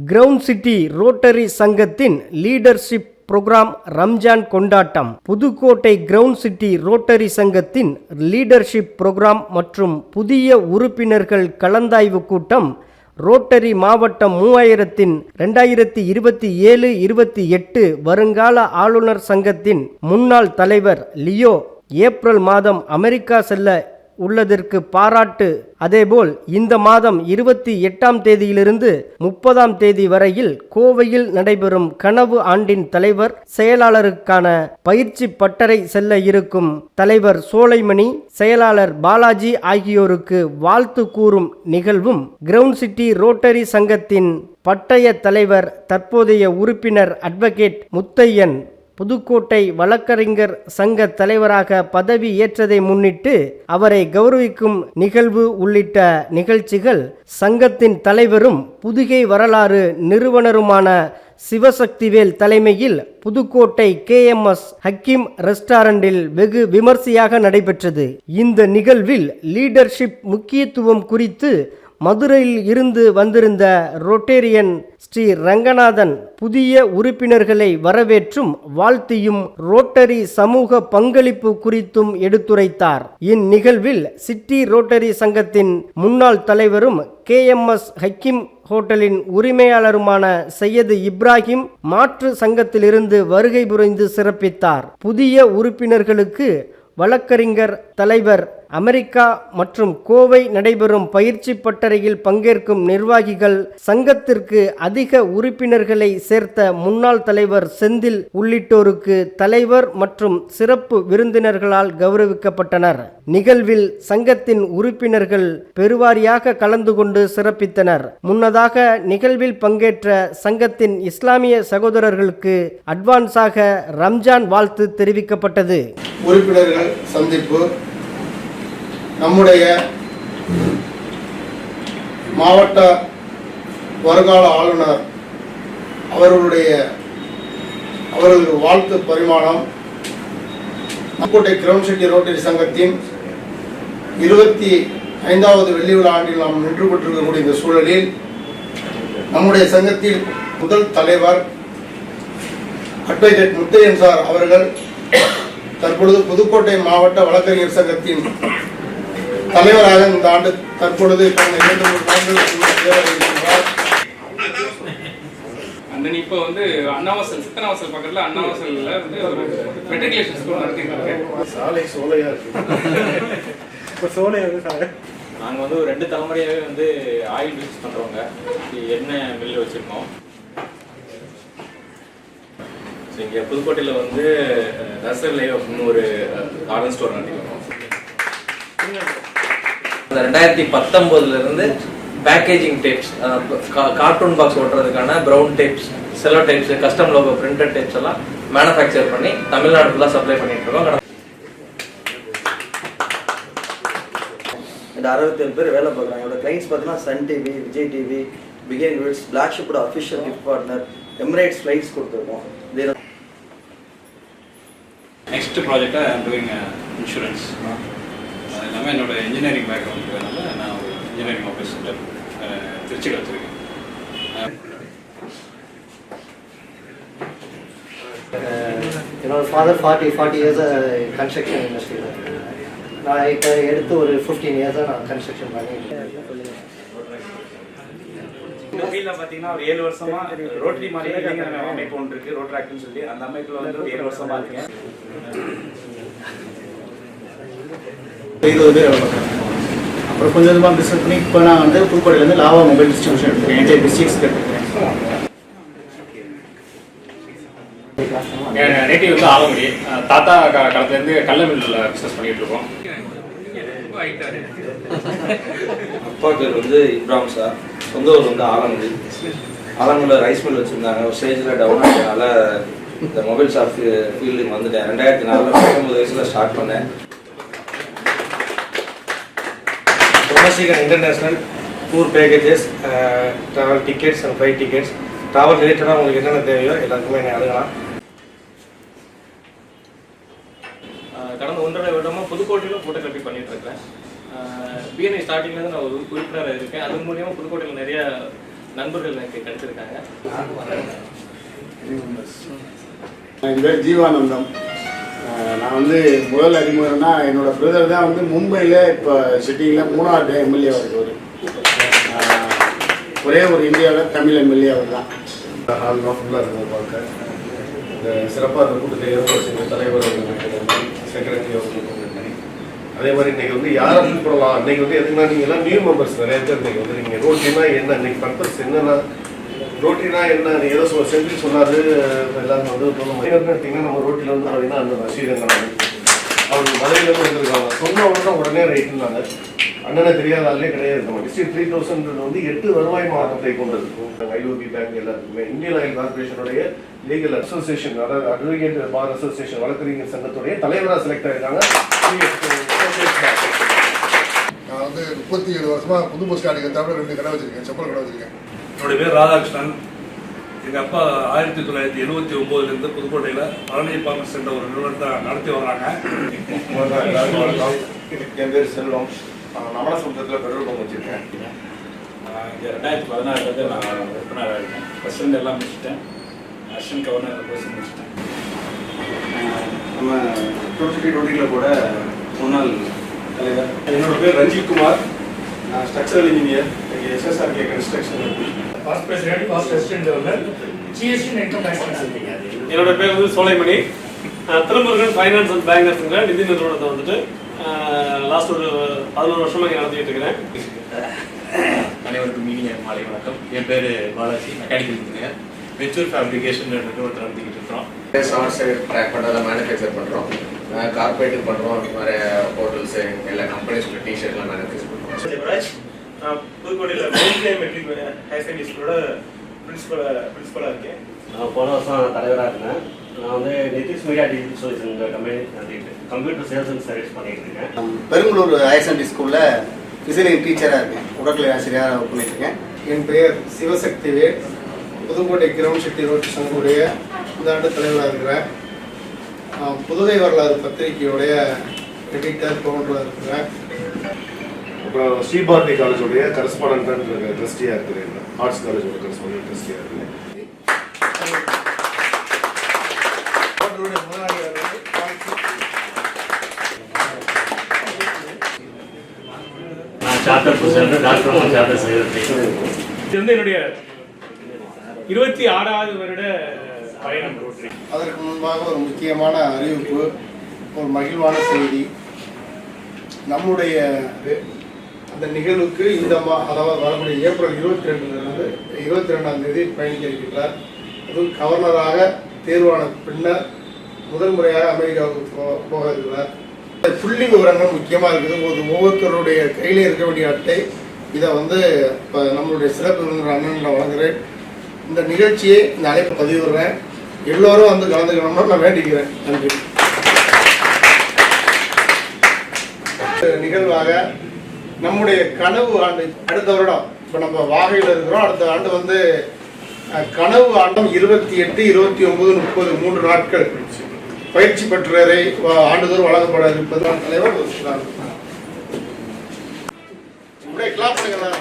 Ground city rotary சங்கத்தின் leadership program Ramzan கொண்டாட்டம் Pudukkottai ground city rotary சங்கத்தின் லீடர்ஷிப் புரோகிராம் மற்றும் புதிய உறுப்பினர்கள் கலந்தாய்வு கூட்டம் ரோட்டரி மாவட்டம் மூவாயிரத்தின் ரெண்டாயிரத்தி இருபத்தி ஏழு இருபத்தி எட்டு வருங்கால ஆளுநர் சங்கத்தின் முன்னாள் தலைவர் லியோ ஏப்ரல் மாதம் அமெரிக்கா செல்ல உள்ளதற்கு பாராட்டு. அதேபோல் இந்த மாதம் இருபத்தி எட்டாம் தேதியிலிருந்து முப்பதாம் தேதி வரையில் கோவையில் நடைபெறும் கனவு ஆண்டின் தலைவர் செயலாளருக்கான பயிற்சி பட்டறை செல்ல இருக்கும் தலைவர் சோலைமணி செயலாளர் பாலாஜி ஆகியோருக்கு வாழ்த்து கூறும் நிகழ்வும் கிரவுண்ட் சிட்டி ரோட்டரி சங்கத்தின் பட்டய தலைவர் தற்போதைய உறுப்பினர் அட்வொகேட் முத்தையன் புதுக்கோட்டை வழக்கறிஞர் சங்க தலைவராக பதவி ஏற்றதை முன்னிட்டு அவரை கௌரவிக்கும் நிகழ்வு உள்ளிட்ட நிகழ்ச்சிகள் சங்கத்தின் தலைவரும் புதுகை வரலாறு நிறுவனருமான சிவசக்திவேல் தலைமையில் புதுக்கோட்டை கேஎம்எஸ் ஹக்கீம் ரெஸ்டாரண்டில் வெகு விமர்சையாக நடைபெற்றது. இந்த நிகழ்வில் லீடர்ஷிப் முக்கியத்துவம் குறித்து மதுரையில் இருந்து வந்திருந்த ரொட்டேரியன் ஸ்ரீ ரங்கநாதன் புதிய உறுப்பினர்களை வரவேற்றும் வாழ்த்தியும் ரோட்டரி சமூக பங்களிப்பு குறித்தும் எடுத்துரைத்தார். இந்நிகழ்வில் சிட்டி ரோட்டரி சங்கத்தின் முன்னாள் தலைவரும் கேஎம்எஸ் ஹக்கீம் ஹோட்டலின் உரிமையாளருமான சையது இப்ராஹிம் மாற்று சங்கத்திலிருந்து வருகை புரிந்து சிறப்பித்தார். புதிய உறுப்பினர்களுக்கு வழக்கறிஞர் தலைவர் அமெரிக்கா மற்றும் கோவை நடைபெறும் பயிற்சி பட்டறையில் பங்கேற்கும் நிர்வாகிகள் சங்கத்திற்கு அதிக உறுப்பினர்களை சேர்த்த முன்னாள் தலைவர் செந்தில் உள்ளிட்டோருக்கு தலைவர் மற்றும் சிறப்பு விருந்தினர்களால் கௌரவிக்கப்பட்டனர். நிகழ்வில் சங்கத்தின் உறுப்பினர்கள் பெருவாரியாக கலந்து கொண்டு சிறப்பித்தனர். முன்னதாக நிகழ்வில் பங்கேற்ற சங்கத்தின் இஸ்லாமிய சகோதரர்களுக்கு அட்வான்ஸாக ரம்ஜான் வாழ்த்து தெரிவிக்கப்பட்டது. உறுப்பினர்கள் சந்திப்பு நம்முடைய மாவட்ட வருங்கால ஆளுநர் அவர்களுடைய அவர்களுக்கு வாழ்த்து பரிமாணம். புதுக்கோட்டை கிரவுண்ட் ரோட்டரி சங்கத்தின் இருபத்தி ஐந்தாவது வெள்ளி விழா ஆண்டில் நாம் நின்று கொண்டிருக்கக்கூடிய இந்த சூழலில் நம்முடைய சங்கத்தில் முதல் தலைவர் அட்வொகேட் முத்தையன் சார் அவர்கள் தற்பொழுது புதுக்கோட்டை மாவட்ட வழக்கறிஞர் சங்கத்தின் தலைவராக இந்த ஆண்டு தற்பொழுது இரண்டு மூன்று இருக்கின்றார் அண்ட் இப்போ வந்து அண்ணாவாசல் சித்தனாவாசல் பக்கத்துல அண்ணாவாசல்ல வந்து ஒரு மெட்ரிகுலேஷன் ஸ்கூல் நடத்திட்டு இருக்கு சாலை சோலையா இருக்கு. இப்போ சோலை வந்து சார்? நாங்கள் வந்து ஒரு ரெண்டு தலைமுறையாகவே வந்து ஆயில் பிஸ்னஸ் பண்ணுறவங்க எண்ணெய் மில் வச்சுருக்கோம்? ஸோ இங்கே புதுக்கோட்டையில் வந்து நர்சரி லைவ் அப்படின்னு ஒரு கார்டன் ஸ்டோர் நடத்திருக்கோம். ரெண்டாயிரத்தி பத்தொம்போதுல இருந்து packaging tapes carton box ஓட்டுறதுக்கான brown tapes cello tapes custom logo printed tapes எல்லாம் மேனுஃபேக்சர் பண்ணி தமிழ்நாடு ஃபுல்லாக சப்ளை பண்ணிட்டு இருக்கோம். இந்த அறுபத்தேழு பேர் வேலை பார்க்குறாங்க. என்னோட கிளைண்ட்ஸ் பார்த்தீங்கன்னா சன் டிவி விஜய் டிவி பிகேன் விட்ஸ் black ஷிப்போட official gift partner Emirates flights கொடுத்துருக்கோம். நெக்ஸ்ட் ப்ராஜெக்டாக டூயிங் இன்சூரன்ஸ் அது இல்லாமல் என்னோட இன்ஜினியரிங் பேக்ரவுண்டுனால நான் ஒரு இன்ஜினியரிங் ஆஃபீஸ் சென்டர் திருச்சியில் வச்சுருக்கேன். என்னோட father forty forty years construction இண்டஸ்ட்ரியில் நான் இப்போ எடுத்து ஒரு ஃபிஃப்டீன் இயர்ஸாக நான் கன்ஸ்ட்ரக்ஷன் பண்ணிட்டு இந்த ஃபீல்டில் பார்த்தீங்கன்னா ஒரு ஏழு வருஷமா ரோட்டரி மாதிரி அமைப்பு ஒன்று இருக்கு ரோட்டரி ஆக்ட்னு சொல்லி. அந்த அமைப்பில் வந்து ஏழு வருஷமா இருக்கேன். இருபது பேர் அப்புறம் கொஞ்சம் கொஞ்சமாக பிஸ்னஸ் பண்ணி இப்போ நான் வந்து புதுக்கோட்டையிலேருந்து லாவா மொபைல் டிஸ்ட்ரிபியூஷன் எடுத்துருக்கேன். என்ஜே டிஸ்ட்ரிக்ஸ் எடுத்துருக்கேன் நேட்டிவ் வந்து ஆலங்குடி. தாத்தா கா- காலத்துலேருந்து கள்ள மில்லில் பிஸ்னஸ் பண்ணிட்டு இருக்கோம். அப்பா பேர் வந்து இப்ராம் சார். சொந்த ஊர் வந்து ஆலங்குடி. ஆலங்குடியில் ரைஸ் மில் வச்சுருந்தாங்க. ஒரு ஸ்டேஜில் டவுன் ஆகிட்டனால இந்த மொபைல் ஷாப் ஃபீல்டுக்கு வந்துட்டேன். ரெண்டாயிரத்தி நாலில் பத்தொம்பது வயசில் ஸ்டார்ட் பண்ணேன். Gunasekar international tour packages travel tickets and flight tickets travel ரிலேட்டடாக உங்களுக்கு என்னென்ன தேவையோ எல்லாருக்குமே என்னை அணுகலாம். கடந்த ஒன்றரை வருடமாக புதுக்கோட்டையிலும் ஃபோட்டோகிராஃபி பண்ணிட்டு இருக்கேன். பிஎன்ஐ ஸ்டார்டிங்லேருந்து நான் ஒரு உறுப்பினராக இருக்கேன். அது மூலியமாக புதுக்கோட்டையில் நிறைய நண்பர்கள் எனக்கு கிடைச்சிருக்காங்க. என் பேர் ஜீவானந்தம். நான் வந்து முதல் அறிமுகம்னா என்னோட பிரதர் தான் வந்து மும்பையில் இப்போ சிட்டியில் மூணாவது எம்எல்ஏ இருக்கார் ஒரே ஒரு இந்தியாவில் தமிழ் எம்எல்ஏ அவர் தான். ஃபுல்லாக இருக்கும் பார்க்க இந்த சிறப்பாக அந்த கூட்டத்தை ஏற்பாடு செஞ்ச தலைவர் செக்ரட்டரி அவர்களுக்கும் நன்றி. அதே மாதிரி இன்னைக்கு வந்து யாரை கூப்பிடலாம்? இன்னைக்கு வந்து எதுக்குன்னா நீங்கள் எல்லாம் நியூ மெம்பர்ஸ் நிறைய பேர் இன்னைக்கு வந்து நீங்கள் ரோட்டினா என்ன இன்னைக்கு பர்பஸ் என்னன்னா ரோட்டினா என்ன? ஏதோ சொல் செந்தில் சொன்னாரு. எல்லாரும் வந்து எடுத்தீங்கன்னா நம்ம ரோட்டில் வந்து பார்த்தீங்கன்னா அந்த ரசீதங்கிறாங்க அவங்க மதுரையிலேருந்து வந்திருக்காங்க. சொன்ன உடனே உடனே ரைட்டுனாங்க அண்ணனை தெரியாத ஆளே கிடையாது. நம்ம டிஸ்ட்ரிக்ட் த்ரீ தௌசண்ட் வந்து எட்டு வருவாய் மாவட்டத்தை கொண்டது. ஐஓபி பேங்க் எல்லாத்துக்குமே. இந்தியன் ஆயில் கார்பரேஷனுடைய லீகல் அசோசியேஷன் அதாவது அட்வொகேட் பார் அசோசியேஷன் வழக்கறிஞர் சங்கத்துடைய தலைவராக செலக்ட் ஆயிருக்காங்க. நான் வந்து முப்பத்தி ஏழு வருஷமா புது பஸ் ஸ்டாண்டுக்கு தவிர ரெண்டு கடை வச்சிருக்கேன். செப்பல் கடை வச்சிருக்கேன். என்னுடைய பேர் ராதாகிருஷ்ணன். எங்கள் அப்பா ஆயிரத்தி தொள்ளாயிரத்தி எழுபத்தி ஒம்போதுலேருந்து புதுக்கோட்டையில் பழனி பார்மஸ் என்ற ஒரு நிறுவனத்தை நடத்தி வர்றாங்க என் பேர் செல்வம். நவனசமுத்திரத்தில் பெட்ரோல் பங்க் வச்சிருக்கேன். இங்கே ரெண்டாயிரத்தி பதினாறுலேருந்து நான் விற்பனர் இருக்கேன் பிரசிடண்ட் எல்லாம் முடிச்சிட்டேன். அசிஸ்டன்ட் கவர்னர் கோர்ஸ் முடிச்சிட்டேன். நம்ம டுவெண்ட்டி டுவெண்ட்டியில் கூட முன்னாள் தலைவர். என்னோட பேர் ரஞ்சித் குமார். நான் structural engineer SSRK construction past president past president governor GST international என்னோட பேர் வந்து சோலைமணி. திருமுருகன் ஃபைனான்ஸ் அண்ட் பேங்கர்ஸுங்கிற நிதி நிறுவனத்தை வந்துட்டு லாஸ்ட் ஒரு பதினோரு வருஷமா இங்கே நடத்திட்டு இருக்கிறேன். அனைவருக்கும் இனிய மாலை வணக்கம். என் பேர் பாலாஜி மெக்கானிக்கல் இன்ஜினியர் வெச்சூர் ஃபேப்ரிகேஷன் நிறுவனத்தை நடத்திக்கிட்டு இருக்கிறோம். ஷார்ட் சைடு ட்ராக் பண்ணுறதை மேனுஃபேக்சர் பண்ணுறோம் கார்பரேட்டுக்கு பண்ணுறோம் நிறைய ஹோட்டல்ஸ் எல்லா கம்பெனிஸோட டிஷர்ட்லாம் மேனுஃபேக்சர் பண்ணுறோம் நான் புதுக்கோட்டையில் மெட்ரிக் ஹையர் செகண்டரி ஸ்கூலோட பிரின்சிபல் பிரின்சிபலாக இருக்கேன். நான் போன வருஷம் தலைவராக இருந்தேன். நான் வந்து Nithish media digital solution company நடத்திட்டு கம்ப்யூட்டர் சேல்ஸ் அண்ட் சர்வீஸ் பண்ணிட்டு இருக்கேன். பெருங்களூர் ஹையர் செகண்டரி ஸ்கூலில் ஃபிசிக்கல் டீச்சராக இருக்கேன். உடற்கலை ஆசிரியராக ஒர்க் பண்ணிட்டு இருக்கேன். என் பெயர் Sivasakthi Vel Pudukkottai ground city road சங்கத்துடைய இந்த ஆண்டு தலைவராக இருக்கிறேன். புதுகை வரலாறு பத்திரிகையுடைய எடிட்டர் கவுண்டராக இருக்கிறேன். அப்புறம் ஸ்ரீபாரதி காலேஜோடைய கரஸ்பாண்டன்ட் ட்ரஸ்டியாக இருக்கிறேன். ஆர்ட்ஸ் காலேஜோட கரஸ்பாண்டன்ட் ட்ரஸ்டியாக இருக்கிறேன். ஹோட்டலுடைய முதலாளியாக நான் charter president doctor charter secretary இது வந்து என்னுடைய இருபத்தி ஆறாவது வருட பயணம். அதற்கு முன்பாக ஒரு முக்கியமான அறிவிப்பு ஒரு மகிழ்வான செய்தி. நம்முடைய அந்த நிகழ்வுக்கு இந்த மா அதாவது வரக்கூடிய ஏப்ரல் இருபத்தி ரெண்டுலேருந்து இருபத்தி ரெண்டாம் தேதி பயணிக்க இருக்கின்றார் அதுவும் கவர்னராக தேர்வான பின்னர் முதல் முறையாக அமெரிக்காவுக்கு போ போக இருக்கிறார் இந்த புள்ளி விவரங்கள் முக்கியமாக இருக்குது. ஒரு ஒவ்வொருத்தருடைய கையில் இருக்க வேண்டிய அட்டை. இதை வந்து இப்போ நம்மளுடைய சிறப்பு விருந்தினர் அண்ணன் நான் வழங்குகிறேன் இந்த நிகழ்ச்சியை இந்த அழைப்பு பதிவிடுறேன். எல்லோரும் வந்து கலந்துக்கணும்னு நான் வேண்டிக்கிறேன். நன்றி. நிகழ்வாக நம்முடைய கனவு ஆண்டு அடுத்த வருடம். இப்போ நம்ம வாகையில் இருக்கிறோம். அடுத்த ஆண்டு வந்து கனவு ஆண்டம் இருபத்தி எட்டு இருபத்தி ஒன்பது முப்பது மூன்று நாட்கள் பயிற்சி பெற்றவரை ஆண்டுதோறும் வழங்கப்பட இருப்பது தலைவர் கிளாப் பண்ணுங்க